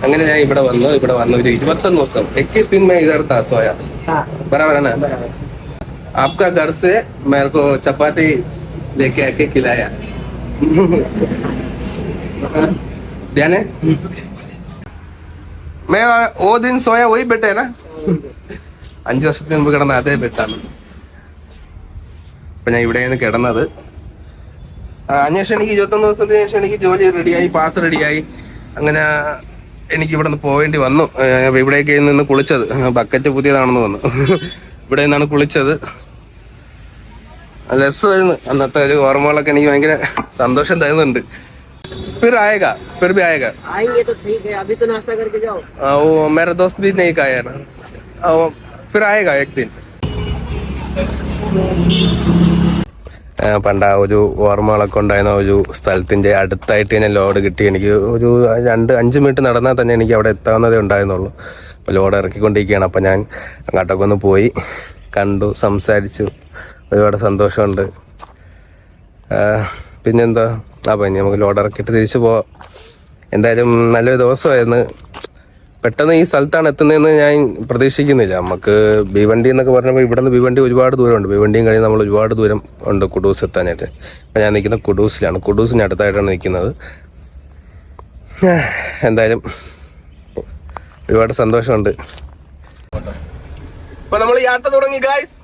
അങ്ങനെ ഞാൻ ഇവിടെ വന്നു ഇവിടെ വന്നു ഒരു ഇരുപത്തൊന്ന് ദിവസം. എക്കീസ് ദിൻ മേ ഇതർ സോയ ബരാബറാണ് आपका घर से मेरे को चपाती लेके आके खिलाया ध्यान है मैं वो വർഷത്തിന് മുമ്പ് കിടന്ന അതേ ബെട്ടാണ്. ഇപ്പൊ ഞാൻ ഇവിടെയാണ് കിടന്നത്. അന്വേഷണം എനിക്ക് ഇരുപത്തൊന്ന് ദിവസത്തിന് ശേഷം എനിക്ക് ജോലി റെഡിയായി പാസ് റെഡിയായി അങ്ങനെ എനിക്ക് ഇവിടെ നിന്ന് പോവേണ്ടി വന്നു ഏ, ഇവിടേക്ക് നിന്ന് കുളിച്ചത് ബക്കറ്റ് പുതിയതാണെന്ന് വന്നു [laughs] ഇവിടെ നിന്നാണ് കുളിച്ചത് രസമായിരുന്നു അന്നത്തെ ഒരു ഓർമ്മകളൊക്കെ എനിക്ക് ഭയങ്കര സന്തോഷം തരുന്നുണ്ട് फिर आएगा फिर भी आएगा आएंगे तो ठीक है अभी तो नाश्ता करके जाओ आ, वो मेरा दोस्त भी नहीं खाया ना आ, वो फिर आएगा एक दिन ആ, പണ്ട് ആ ഒരു ഓർമ്മകളൊക്കെ ഉണ്ടായിരുന്ന ഒരു സ്ഥലത്തിന്റെ അടുത്തായിട്ട് ഞാൻ ലോഡ് കിട്ടി. എനിക്ക് ഒരു രണ്ട് അഞ്ച് മിനിറ്റ് നടന്നാൽ തന്നെ എനിക്ക് അവിടെ എത്താവുന്നതേ ഉണ്ടായിരുന്നുള്ളൂ. അപ്പോൾ ലോഡ് ഇറക്കിക്കൊണ്ടിരിക്കുകയാണ്. അപ്പോൾ ഞാൻ അങ്ങോട്ടൊക്കെ ഒന്ന് പോയി കണ്ടു സംസാരിച്ചു. ഒരുപാട് സന്തോഷമുണ്ട്. പിന്നെന്താ? അപ്പോൾ ഇനി നമുക്ക് ലോഡ് ഇറക്കിയിട്ട് തിരിച്ചു പോവാം. എന്തായാലും നല്ലൊരു ദിവസമായിരുന്നു. പെട്ടെന്ന് ഈ സ്ഥലത്താണ് എത്തുന്നതെന്ന് ഞാൻ പ്രതീക്ഷിക്കുന്നില്ല. നമുക്ക് ഭീവണ്ടി എന്നൊക്കെ പറഞ്ഞപ്പോൾ ഇവിടെ നിന്ന് ഭീവണ്ടി ഒരുപാട് ദൂരമുണ്ട്. ഭീവണ്ടിയും കഴിഞ്ഞ് നമ്മൾ ഒരുപാട് ദൂരം ഉണ്ട് കുടൂസ് എത്താനായിട്ട്. അപ്പം ഞാൻ നിൽക്കുന്നത് കുഡൂസിലാണ് കുഡൂസിന് അടുത്തായിട്ടാണ് നിൽക്കുന്നത്. [sighs] എന്തായാലും ഒരുപാട് സന്തോഷമുണ്ട്. ഇപ്പൊ നമ്മൾ യാത്ര തുടങ്ങി ഗായ്സ്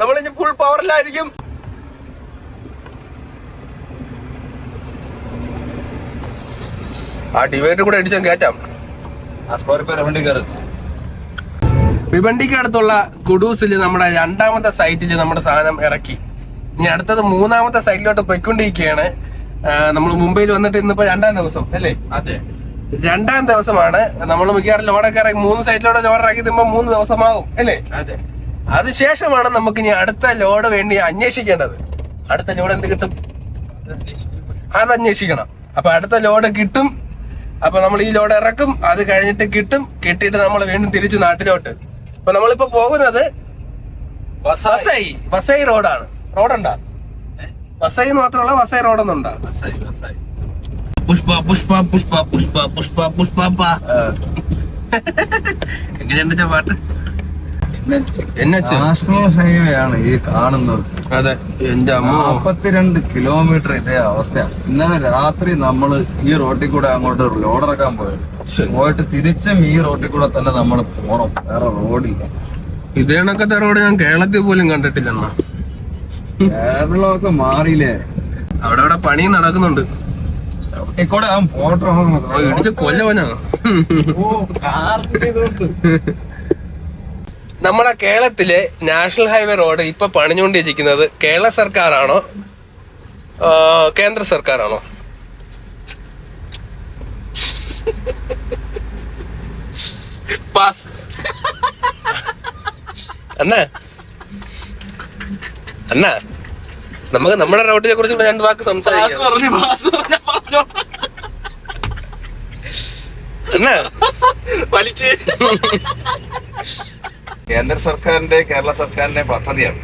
നമ്മൾ ഇനി ഫുൾ പവറിലായിരിക്കും ആ ഡിവൈഡർ കൂടെ അടിച്ചാൽ കയറ്റാം ഭിവണ്ടിക്ക് അടുത്തുള്ള കുഡൂസിൽ നമ്മുടെ രണ്ടാമത്തെ സൈറ്റിൽ നമ്മുടെ സാധനം ഇറക്കി. ഇനി അടുത്തത് മൂന്നാമത്തെ സൈറ്റിലോട്ട് പോയിക്കൊണ്ടിരിക്കുകയാണ്. നമ്മൾ മുംബൈയിൽ വന്നിട്ട് ഇന്നിപ്പോ രണ്ടാം ദിവസം അല്ലേ? അതെ. രണ്ടാം ദിവസമാണ്. നമ്മൾ മിക്കവാറും ലോഡൊക്കെ ഇറങ്ങി മൂന്ന് സൈറ്റിലോട്ട് ലോഡ് ഇറക്കി തിമ്പോ മൂന്ന് ദിവസമാകും അല്ലേ? അതെ. അതിനുശേഷമാണ് നമുക്ക് ഇനി അടുത്ത ലോഡ് വേണ്ടി അന്വേഷിക്കേണ്ടത്. അടുത്ത ലോഡ് എന്ത് കിട്ടും? അത് അന്വേഷിക്കണം. അപ്പൊ അടുത്ത ലോഡ് കിട്ടും. അപ്പൊ നമ്മൾ ഈ ലോഡ് ഇറക്കും അത് കഴിഞ്ഞിട്ട് കിട്ടും. കിട്ടിയിട്ട് നമ്മൾ വീണ്ടും തിരിച്ചു നാട്ടിലോട്ട്. അപ്പൊ നമ്മളിപ്പോ പോകുന്നത് വസൈ വസൈ റോഡാണ്. റോഡുണ്ടാ? വസൈ എന്ന് മാത്രമല്ല വസൈ റോഡൊന്നുണ്ടാ? പുഷ്പ പുഷ്പ പുഷ്പ പുഷ്പ പുഷ്പ പുഷ്പ എങ്ങനെയുണ്ട് പാട്ട് നാഷണൽ ഹൈവേ ആണ് ഈ കാണുന്നത്. അതെ എന്റെ അമ്മ. നാപ്പത്തിരണ്ട് കിലോമീറ്റർ ഇതേ അവസ്ഥയാണ് ഇന്നലെ രാത്രി നമ്മൾ ഈ റോട്ടിൽ കൂടെ അങ്ങോട്ട് ലോഡിറക്കാൻ പോയത് പോയിട്ട് തിരിച്ചും ഈ റോട്ടിൽ കൂടെ തന്നെ നമ്മൾ പോണം. വേറെ റോഡില്ല. ഇതേ കണക്കത്തെ റോഡ് ഞാൻ കേരളത്തിൽ പോലും കണ്ടിട്ടില്ലെണ്ണ കേരളമൊക്കെ മാറിയില്ലേ? അവിടെ അവിടെ പണി നടക്കുന്നുണ്ട്. അവൻ കൊല്ലവനാ ഓ, ഇടിച്ച് കൊല്ലവനാ. നമ്മളെ കേരളത്തിലെ നാഷണൽ ഹൈവേ റോഡ് ഇപ്പൊ പണിഞ്ഞുകൊണ്ടിരിക്കുന്നത് കേരള സർക്കാരാണോ? കേന്ദ്ര സർക്കാരാണോ? പാസ്. അണ്ണാ. അണ്ണാ. നമുക്ക് നമ്മുടെ റോഡിനെ കുറിച്ച് രണ്ട് വാക്ക് സംസാരിക്കാം. അണ്ണാ. കേന്ദ്ര സർക്കാരിന്റെ കേരള സർക്കാരിന്റെ പദ്ധതിയാണ്.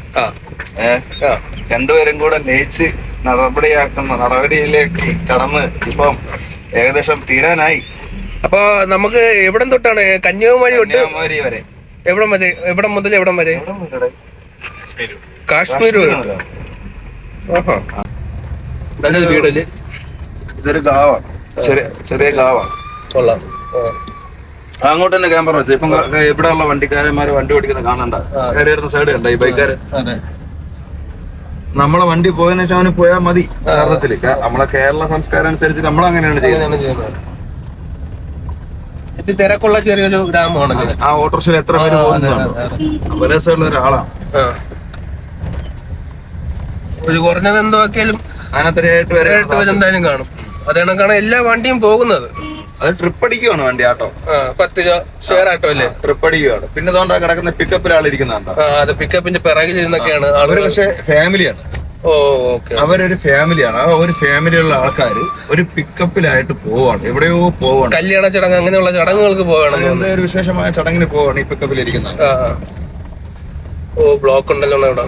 രണ്ടുപേരും കൂടെ ലയിച്ച് നടപടിയാക്കുന്ന നടപടിയിലേക്ക് കടന്ന് ഇപ്പം ഏകദേശം തീരാനായി. അപ്പൊ നമുക്ക് എവിടം തൊട്ടാണ്? കന്യാകുമാരി തൊട്ട് കന്യാകുമാരി വരെ. എവിടം വരെ? എവിടം മുതൽ എവിടം വരെ? കാശ്മീർ വരെ. നല്ലൊരു വീടല്ലേ? ഇതൊരു ഗാവാണ്. ചെറിയ ചെറിയ ഗാവാണ്. കൊള്ളാം. അങ്ങോട്ട് തന്നെ ക്യാമറ വെച്ചു. ഇപ്പൊ ഇവിടെ ഉള്ള വണ്ടിക്കാരന്മാര് വണ്ടി ഓടിക്കുന്ന കാണണ്ട. കയറി വരുന്ന സൈഡ് കണ്ട ഈ ബൈക്കാര് നമ്മളെ വണ്ടി പോയതിനു ശേഷം അവന് പോയാൽ മതി യഥാർത്ഥത്തിൽ നമ്മളെ കേരള സംസ്കാരം അനുസരിച്ച് നമ്മൾ അങ്ങനെയാണ് ചെയ്യുന്നത്. തിരക്കുള്ള ചെറിയൊരു ഗ്രാമമാണ് ആ ഓട്ടോറിക്ഷയിൽ എത്ര പേര് പോകുന്നുണ്ടോ ബലേസുള്ള ഒരാളാണ് ആ. ഒരു കുറഞ്ഞത് എന്തോ ആക്കിയാലും പേര് എന്തായാലും കാണും. അതേ കണക്കാണ് എല്ലാ വണ്ടിയും പോകുന്നത്. അത് ട്രിപ്പ് അടിക്കുവാണ് വണ്ടി ആട്ടോ. പത്ത് രൂപ ഷെയർ ആട്ടോ അല്ലേ? ട്രിപ്പ് അടിക്കുവാണ്. പിന്നെ അതുകൊണ്ടാ കിടക്കുന്ന പിക്കപ്പിൽ ആളിരിക്കുന്നുണ്ടോ. അത് പിക്കപ്പിന്റെ പിറകിൽ ഇരുന്നൊക്കെയാണ് അവർ പക്ഷെ ഫാമിലിയാണ് അവരൊരു ഫാമിലിയാണ് ആ ഒരു ഫാമിലിയുള്ള ആൾക്കാർ ഒരു പിക്കപ്പിലായിട്ട് പോവാണ്. എവിടെയോ പോവാണ്. കല്യാണ ചടങ്ങ് അങ്ങനെയുള്ള ചടങ്ങുകൾക്ക് പോവാണ് ഒരു വിശേഷമായ ചടങ്ങിന് പോവാണ് ഈ പിക്കപ്പിൽ ഇരിക്കുന്നത്. ഓ ബ്ലോക്ക് ഉണ്ടല്ലോ ഇവിടെ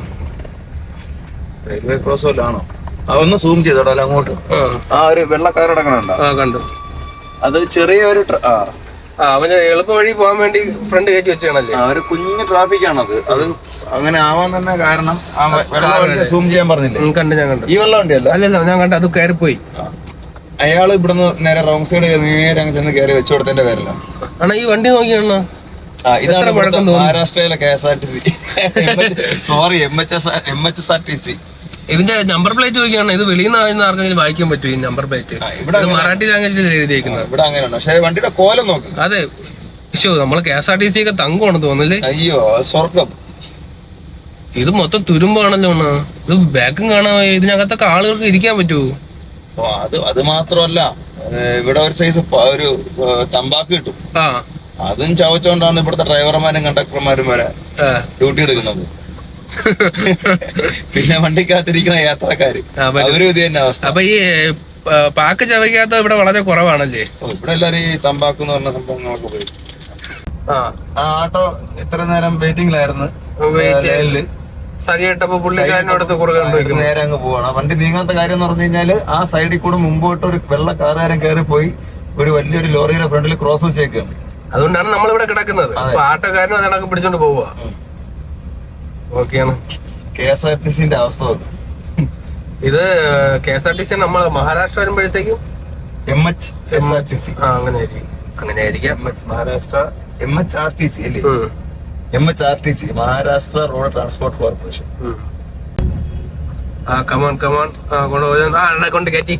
റെയിൽവേ ക്രോസിലാണോ ആ ഒന്ന് സൂം ചെയ്തോടാ അങ്ങോട്ട്. ആ. ഒരു വെള്ളക്കാർ അടങ്ങണുണ്ടോ ആ കണ്ടു. അത് ചെറിയ ഒരു ആ. ആ അവന് എളുപ്പ വഴി പോകാൻ വേണ്ടി ഫ്രണ്ട് കയറ്റി വെച്ചാണല്ലേ ആ, ഒരു കുഞ്ഞു ട്രാഫിക് ആണ് അത് അങ്ങനെ ആവാൻ തന്നെ കാരണം ആ വെ- വെള്ള വണ്ടി സൂം ചെയ്യാൻ പറഞ്ഞില്ലേ? ഉം, കണ്ടു ഞാൻ കണ്ടു. ഈ വെള്ള വണ്ടിയല്ല. അല്ലല്ല ഞാൻ കണ്ടു അത് കയറിപ്പോയി. അയാൾ ഇവിടുന്ന് നേരെ റോങ് സൈഡ് നേരെ അങ്ങ് ചെന്ന് കയറി വെച്ചു കൊടുത്തതിന്റെ പേരല്ല അണ്ണാ ഈ വണ്ടി നോക്കിയണ്ണ ആ ഇതാണ് ഇവിടുത്തെ മഹാരാഷ്ട്രയിലെ K S R T C sorry M H S M H S R T C ഇതിന്റെ നമ്പർ പ്ലേറ്റ് നോക്കിയാണ് ഇത് വെളിയിൽ നിന്ന് ആർക്കെങ്കിലും വായിക്കാൻ പറ്റും ഈ നമ്പർ പ്ലേറ്റ് ഇത് മറാഠി ലാംഗ്വേജിൽ എഴുതിയേക്കുന്നത്. ഇവിടെ അങ്ങനെയാണ്. പക്ഷേ വണ്ടിയുടെ കോലം നോക്ക്. അതെ. ഷോ നമ്മൾ K S R T C ഒക്കെ തങ്കമാണ് തോന്നല്ലേ അയ്യോ സ്വർഗം. ഇത് മൊത്തം തുരുമ്പാണല്ലോ അണ്ണാ. ഇത് ബാക്കും കാണാൻ ഇതിനകത്തൊക്കെ ആളുകൾക്ക് ഇരിക്കാൻ പറ്റുമോ അത് അത് മാത്രമല്ല. ഇവിടെ ഒരു സൈസ് ഒരു തമ്പാക്ക് കിട്ടും. അതും ചവച്ചോണ്ടാണ് ഇവിടുത്തെ ഡ്രൈവർമാരും കണ്ടക്ടർമാരും വരെ ഡ്യൂട്ടി എടുക്കുന്നത്. പിന്നെ വണ്ടിക്കകത്തിരിക്കുന്ന യാത്രക്കാര്. അവരും ഇത് തന്നെ അവസ്ഥ. അപ്പൊ ഈ പാക്ക് ചവയ്ക്കാത്ത ഇവിടെ വളരെ കുറവാണല്ലേ? ഇവിടെ എല്ലാരും ഈ തമ്പാക്ക് എന്ന് പറഞ്ഞ സംഭവങ്ങളൊക്കെ പോയി ആട്ടോ ഇത്ര നേരം വെയിറ്റിംഗിലായിരുന്നു ലൈനിൽ സഖിയിട്ടപ്പോ പുള്ളിക്കാരനടുത്ത് നേരെ അങ്ങ് പോവാണ്. വണ്ടി നീങ്ങാത്ത കാര്യം എന്ന് പറഞ്ഞു കഴിഞ്ഞാൽ ആ സൈഡിൽ കൂടെ മുമ്പോട്ട് ഒരു വെള്ള കാറുകാരൻ കയറി പോയി ഒരു വലിയൊരു ലോറിയുടെ ഫ്രണ്ടിൽ ക്രോസ് വെച്ചേക്കാണ്. അതുകൊണ്ടാണ് നമ്മളിവിടെ കിടക്കുന്നത്. ആട്ടോക്കാരനും അതിനൊക്കെ പിടിച്ചോണ്ട് പോവുക ഓക്കെയാണ്. കെ എസ് ആർ ടി സിന്റെ അവസ്ഥ നോക്ക്. ഇത് K S R T C നമ്മൾ മഹാരാഷ്ട്ര വരുമ്പോഴത്തേക്കും? M H S R T C ആ അങ്ങനെ ആയിരിക്കും അങ്ങനെ ആയിരിക്കാം M H Maharashtra M H R T C അല്ലേ? M H R T C Maharashtra road transport corporation. ആ കമോൺ കമോൺ ആ കൊണ്ട് ആ എണ്ണ കൊണ്ട് കയറ്റി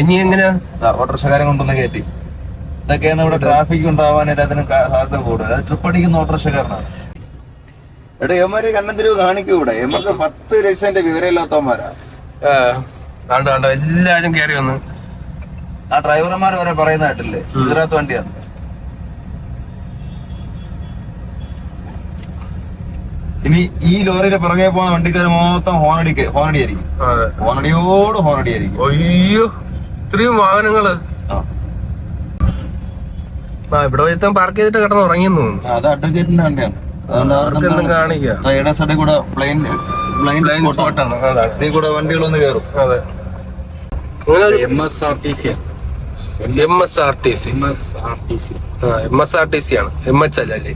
ഇനി എങ്ങനെയാ? ഓട്ടോറിക്ഷക്കാരൻ കൊണ്ടുവന്ന് കയറ്റി ഇതൊക്കെയാണ് ഇവിടെ ട്രാഫിക് ഉണ്ടാവാൻ എല്ലാത്തിനും സാധ്യത കൂടുതൽ. അത് ട്രിപ്പ് അടിക്കുന്ന ഓട്ടോറിക്ഷക്കാരനാണ്. എടാ എമ്മര് കണ്ണന്തിരിവ് കാണിക്കൂടെ? ഇവിടെ എമ്മക്ക് പത്ത് ലക്ഷന്റെ വിവരമില്ലാത്തവന്മാരാ. കണ്ടോ കണ്ടോ എല്ലാരും കയറി വന്നു. ആ ഡ്രൈവർമാർ വരെ പറയുന്ന കേട്ടില്ലേ? ഗുജറാത്ത് വണ്ടിയാണ് ഇനി ഈ ലോറിയുടെ പുറകെ പോകുന്ന വണ്ടിക്കാർ മൊത്തം ഹോണടിക്ക് ഹോണടി ആയിരിക്കും അതെ. ഹോണടിയോട് ഹോണടി ആയിരിക്കും അയ്യോ ഇത്രയും വാഹനങ്ങൾ. ആ. ഇവിടെ പാർക്ക് ചെയ്തിട്ട് കിടന്ന് ഉറങ്ങിയെന്ന് തോന്നുന്നു. അത് അഡ്വക്കേറ്റിന്റെ വണ്ടിയാണ്. റൈഡർ സൈഡിൽ കൂടെ പ്ലെയിൻ ബ്ലൈൻഡ് ബ്ലൈൻഡ് സ്പോട്ടാണ് സ്പോട്ടാണ് ഇതിൽ കൂടെ വണ്ടികളൊന്ന് കയറും അതെ. അങ്ങനെ ഒരു M S R T C M S R T C. M S R T C. M S R T C ആണ്. എം എച്ച് അല്ല അല്ലേ?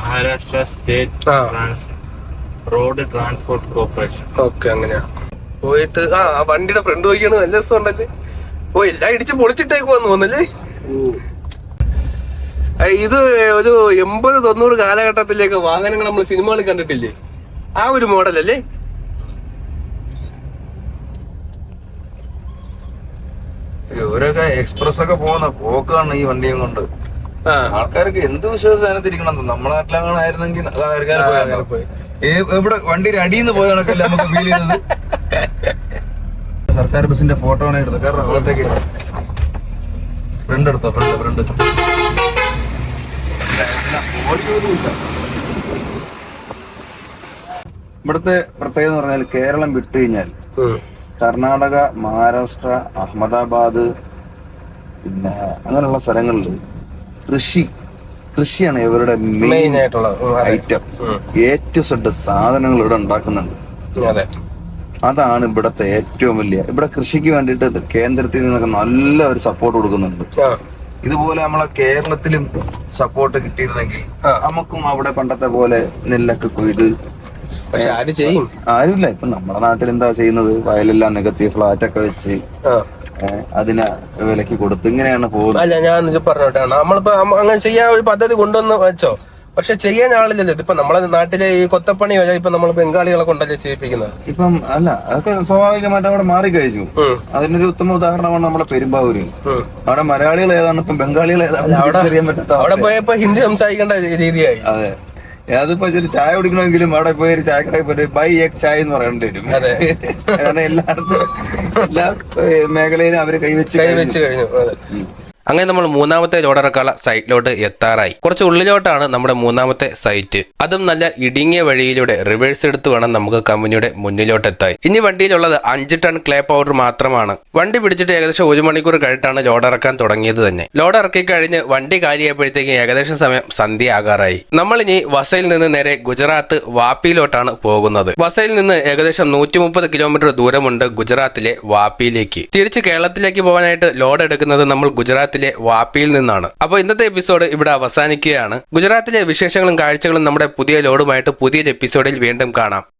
Maharashtra state trans road transport corporation. Okay അങ്ങനെയാ. പോയിട്ട് ആ വണ്ടിയുടെ ഫ്രണ്ട് പോയിക്കാണ് നല്ല രസം ഉണ്ടല്ലേ ഓ എല്ലാം ഇടിച്ച് പൊളിച്ചിട്ടേക്ക് വന്നു തോന്നല്ലേ ഇത് ഒരു എൺപത് തൊണ്ണൂറ് കാലഘട്ടത്തിലേക്ക് വാഹനങ്ങൾ നമ്മൾ സിനിമകളിൽ കണ്ടിട്ടില്ലേ? ആ ഒരു മോഡൽ അല്ലേ ഇവരൊക്കെ എക്സ്പ്രസ് ഒക്കെ പോകുന്ന പോക്കാണ് ഈ വണ്ടിയും കൊണ്ട്. ആൾക്കാർക്ക് എന്ത് വിശ്വാസം അതിനകത്തിരിക്കണം നമ്മളെ നാട്ടിലങ്ങളായിരുന്നെങ്കിൽ. എവിടെ വണ്ടിയുടെ അടിയിൽ നിന്ന് പോയ കണക്കല്ലേ നമുക്ക് ഫീൽ ചെയ്തത്? സർക്കാർ ബസിന്റെ ഫോട്ടോ ആണ് എടുത്തത്. കാരണം ഫ്രണ്ട് എടുത്തോ? ഫ്രണ്ട് ഫ്രണ്ട് ഇവിടുത്തെ പ്രത്യേകത എന്ന് പറഞ്ഞാൽ കേരളം വിട്ടു കഴിഞ്ഞാൽ കർണാടക മഹാരാഷ്ട്ര അഹമ്മദാബാദ് പിന്നെ അങ്ങനെയുള്ള സ്ഥലങ്ങളിൽ കൃഷി കൃഷിയാണ് ഇവരുടെ മെയിൻ ആയിട്ടുള്ള ഐറ്റം. ഏറ്റവും സെഡ് സാധനങ്ങൾ ഇവിടെ ഉണ്ടാക്കുന്നുണ്ട്. അതെ. അതാണ് ഇവിടത്തെ ഏറ്റവും വലിയ ഇവിടെ കൃഷിക്ക് വേണ്ടിയിട്ട് കേന്ദ്രത്തിൽ നിന്നൊക്കെ നല്ല ഒരു സപ്പോർട്ട് കൊടുക്കുന്നുണ്ട്. ഇതുപോലെ നമ്മളെ കേരളത്തിലും സപ്പോർട്ട് കിട്ടിയിരുന്നെങ്കിൽ. നമുക്കും അവിടെ പണ്ടത്തെ പോലെ നെല്ലൊക്കെ കൊയ്ത് പക്ഷെ ആര് ചെയ്യും? ആരുമില്ല. ഇപ്പൊ നമ്മുടെ നാട്ടിൽ എന്താ ചെയ്യുന്നത്? വയലെല്ലാം നികത്തി ഫ്ലാറ്റ് ഒക്കെ വെച്ച് അതിനെ വിലക്ക് കൊടുത്ത് ഇങ്ങനെയാണ് പോകുന്നത്. അല്ല ഞാൻ പറഞ്ഞോട്ടാണ് പറഞ്ഞോട്ടെ. നമ്മളിപ്പോ അങ്ങനെ ചെയ്യാൻ ഒരു പദ്ധതി കൊണ്ടുവന്ന് വെച്ചോ? പക്ഷെ ചെയ്യാൻ ആളില്ലല്ലോ. ഇതിപ്പോ നമ്മളെ നാട്ടിലെ ഈ കൊത്തപ്പണി വരെ ഇപ്പൊ നമ്മൾ ബംഗാളികളെ കൊണ്ടല്ലേ ചെയ്യിപ്പിക്കുന്നത്? ഇപ്പം അല്ല അതൊക്കെ സ്വാഭാവികമായിട്ട് അവിടെ മാറിക്കഴിഞ്ഞു. അതിനൊരു ഉത്തമ ഉദാഹരണമാണ് നമ്മുടെ പെരുമ്പാവൂര്. അവിടെ മലയാളികൾ ഏതാണ്? ഇപ്പം ബംഗാളികൾ ഏതാണ്? അവിടെ അറിയാൻ പറ്റാത്ത അവിടെ. പോയപ്പോ ഹിന്ദി സംസാരിക്കേണ്ട രീതിയായി. അതെ. അതിപ്പോ ഒരു ചായ കുടിക്കണമെങ്കിലും അവിടെ പോയി ഒരു ചായക്കടയിൽ പോയി ബൈ എക് ചായ എന്ന് പറയേണ്ടി വരും. അതെ. കാരണം എല്ലായിടത്തും എല്ലാ മേഖലയിലും അവർ കൈവച്ച് കൈവച്ച് കഴിഞ്ഞു. അങ്ങനെ നമ്മൾ മൂന്നാമത്തെ ലോഡിറക്കാനുള്ള സൈറ്റിലോട്ട് എത്താറായി. കുറച്ച് ഉള്ളിലോട്ടാണ് നമ്മുടെ മൂന്നാമത്തെ സൈറ്റ്. അതും നല്ല ഇടുങ്ങിയ വഴിയിലൂടെ റിവേഴ്സ് എടുത്ത് വേണം നമുക്ക് കമ്പനിയുടെ മുന്നിലോട്ട് എത്താൻ ഇനി വണ്ടിയിലുള്ളത് അഞ്ച് ടൺ ക്ലേ പൗഡർ മാത്രമാണ്. വണ്ടി പിടിച്ചിട്ട് ഏകദേശം ഒരു മണിക്കൂർ കഴിഞ്ഞിട്ടാണ് ലോഡ് ഇറക്കാൻ തുടങ്ങിയത് തന്നെ. ലോഡ് ഇറക്കി കഴിഞ്ഞ് വണ്ടി കാലിയായപ്പോഴത്തേക്ക് ഏകദേശം സമയം സന്ധ്യ ആകാറായി നമ്മൾ ഇനി വസയിൽ നിന്ന് നേരെ ഗുജറാത്ത് വാപ്പിയിലോട്ടാണ് പോകുന്നത്. വസയിൽ നിന്ന് ഏകദേശം നൂറ്റി മുപ്പത് കിലോമീറ്റർ ദൂരമുണ്ട് ഗുജറാത്തിലെ വാപ്പിയിലേക്ക്. തിരിച്ച് കേരളത്തിലേക്ക് പോകാനായിട്ട് ലോഡ് എടുക്കുന്നത് നമ്മൾ ഗുജറാത്തിലെ വാപ്പിയിൽ നിന്നാണ്. അപ്പോൾ ഇന്നത്തെ എപ്പിസോഡ് ഇവിടെ അവസാനിക്കുകയാണ്. ഗുജറാത്തിലെ വിശേഷങ്ങളും കാഴ്ചകളും നമ്മുടെ പുതിയ ലോഡുമായിട്ട് പുതിയൊരു എപ്പിസോഡിൽ വീണ്ടും കാണാം.